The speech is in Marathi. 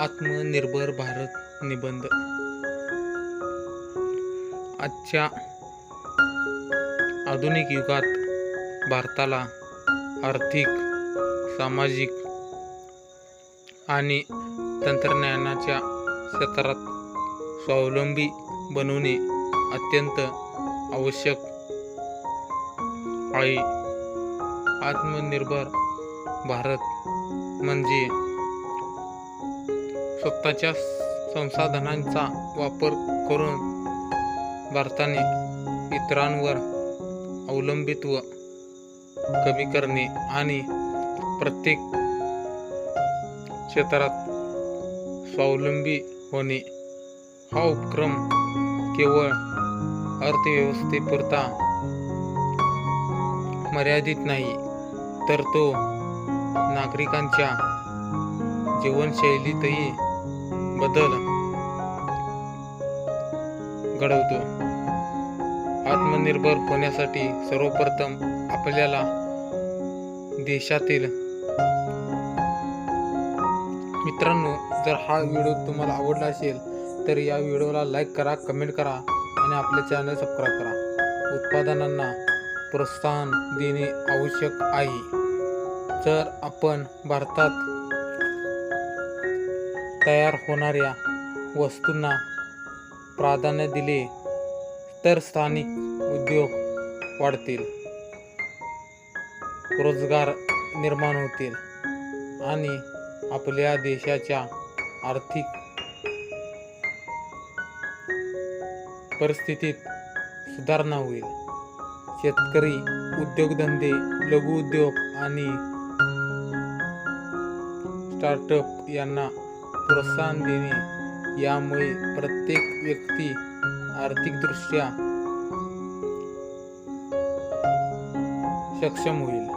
आत्मनिर्भर भारत निबंध. आजच्या आधुनिक युगात भारताला आर्थिक सामाजिक आणि तंत्रज्ञानाच्या क्षेत्रात स्वावलंबी बनवणे अत्यंत आवश्यक आहे. आत्मनिर्भर भारत म्हणजे स्वतःच्या संसाधनांचा वापर करून भारताने इतरांवर अवलंबित्व कमी करणे आणि प्रत्येक क्षेत्रात स्वावलंबी होणे हा उपक्रम केवळ अर्थव्यवस्थेपुरता मर्यादित नाही तर तो नागरिकांच्या जीवनशैलीतही बदल. घडवतो. आत्मनिर्भर होण्यासाठी सर्वप्रथम आपल्याला देशातील मित्रांनो जर हा व्हिडिओ तुम्हाला आवडला असेल तर या व्हिडिओला लाईक करा कमेंट करा आणि आपले चॅनल सबस्क्राईब करा. उत्पादनांना प्रोत्साहन देणे आवश्यक आहे. जर आपण भारतात तयार होणाऱ्या वस्तूंना प्राधान्य दिले तर स्थानिक उद्योग वाढतील रोजगार निर्माण होतील आणि आपल्या देशाच्या आर्थिक परिस्थितीत सुधारणा होईल. शेतकरी उद्योगधंदे लघु उद्योग आणि स्टार्टअप यांना प्रोत्साहन देणे यामुळे प्रत्येक व्यक्ती आर्थिकदृष्ट्या सक्षम होईल.